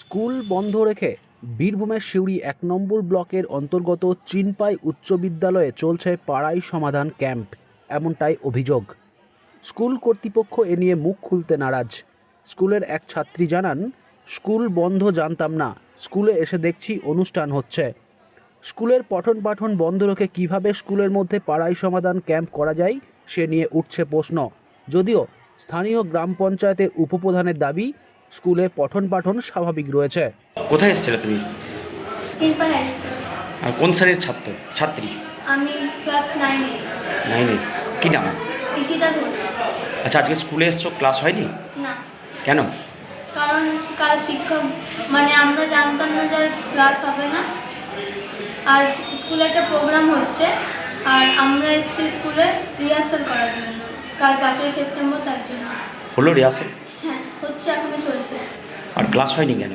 School বন্ধ রেখে বীরভূমের সিউড়ি এক নম্বর ব্লকের অন্তর্গত চিনপাই উচ্চ বিদ্যালয়ে চলছে পাড়াই সমাধান ক্যাম্প, এমনটাই অভিযোগ। স্কুল কর্তৃপক্ষ এ নিয়ে মুখ খুলতে নারাজ। স্কুলের এক ছাত্রী জানান, স্কুল বন্ধ জানতাম না, স্কুলে এসে দেখছি অনুষ্ঠান হচ্ছে। স্কুলের পঠন পাঠন বন্ধ রেখে কীভাবে স্কুলের মধ্যে পাড়াই সমাধান ক্যাম্প করা যায়, সে নিয়ে উঠছে প্রশ্ন। যদিও স্থানীয় গ্রাম পঞ্চায়েতের উপপ্রধানের দাবি স্কুলে পঠন পাঠন স্বাভাবিক রয়েছে। কোথায় এসেছিলে তুমি? আর কোন শ্রেণির ছাত্র? ছাত্রী? আমি ক্লাস নাইনে নাইনে কি নাম? ঈশিতা ঘোষ। আচ্ছা আজকে স্কুলে এসছো ক্লাস হয়নি? না। কেন? কারণ কাল শিক্ষক মানে আমরা জানতাম না যে ক্লাস হবে না। আজ স্কুলে একটা প্রোগ্রাম হচ্ছে আর আমরা এসেছি স্কুলে রিহার্সাল করার জন্য। কাল পাঁচই সেপ্টেম্বর তার জন্য। হলো রিহার্সেল? হচ্ছে এখনও চলছে। আর ক্লাস হয়নি কেন?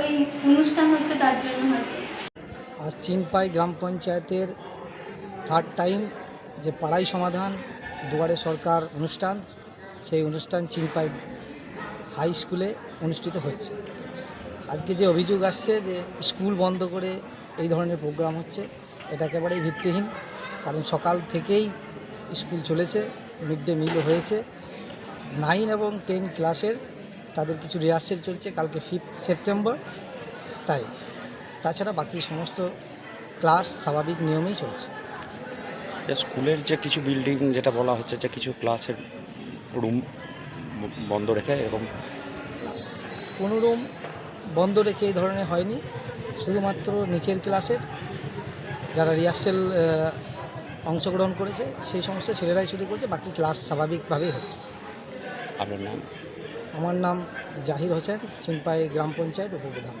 ওই অনুষ্ঠান হচ্ছে তার জন্য হয়তো। আজ চিনপাই গ্রাম পঞ্চায়েতের থার্ড টাইম যে পাড়াই সমাধান দুয়ারে সরকার অনুষ্ঠান সেই অনুষ্ঠান চিনপাই হাই স্কুলে অনুষ্ঠিত হচ্ছে। আজকে যে অভিযোগ আসছে যে স্কুল বন্ধ করে এই ধরনের প্রোগ্রাম হচ্ছে এটা একেবারেই ভিত্তিহীন। কারণ সকাল থেকেই স্কুল চলেছে মিড ডে মিলও হয়েছে। নাইন এবং টেন ক্লাসের তাদের কিছু রিহার্সেল চলছে কালকে ফিফথ সেপ্টেম্বর তাই। তাছাড়া বাকি সমস্ত ক্লাস স্বাভাবিক নিয়মেই চলছে। যে স্কুলের যে কিছু বিল্ডিং যেটা বলা হচ্ছে যে কিছু ক্লাসের রুম বন্ধ রেখে এরকম কোনো রুম বন্ধ রেখে এই ধরনের হয়নি। শুধুমাত্র নিচের ক্লাসের যারা রিহার্সেল অংশগ্রহণ করেছে সেই সমস্ত ছেলেরাই শুধু করছে বাকি ক্লাস স্বাভাবিকভাবেই হচ্ছে। আপনার নাম? আমার নাম জাহির হোসেন চিনপাই গ্রাম পঞ্চায়েত উপপ্রধান।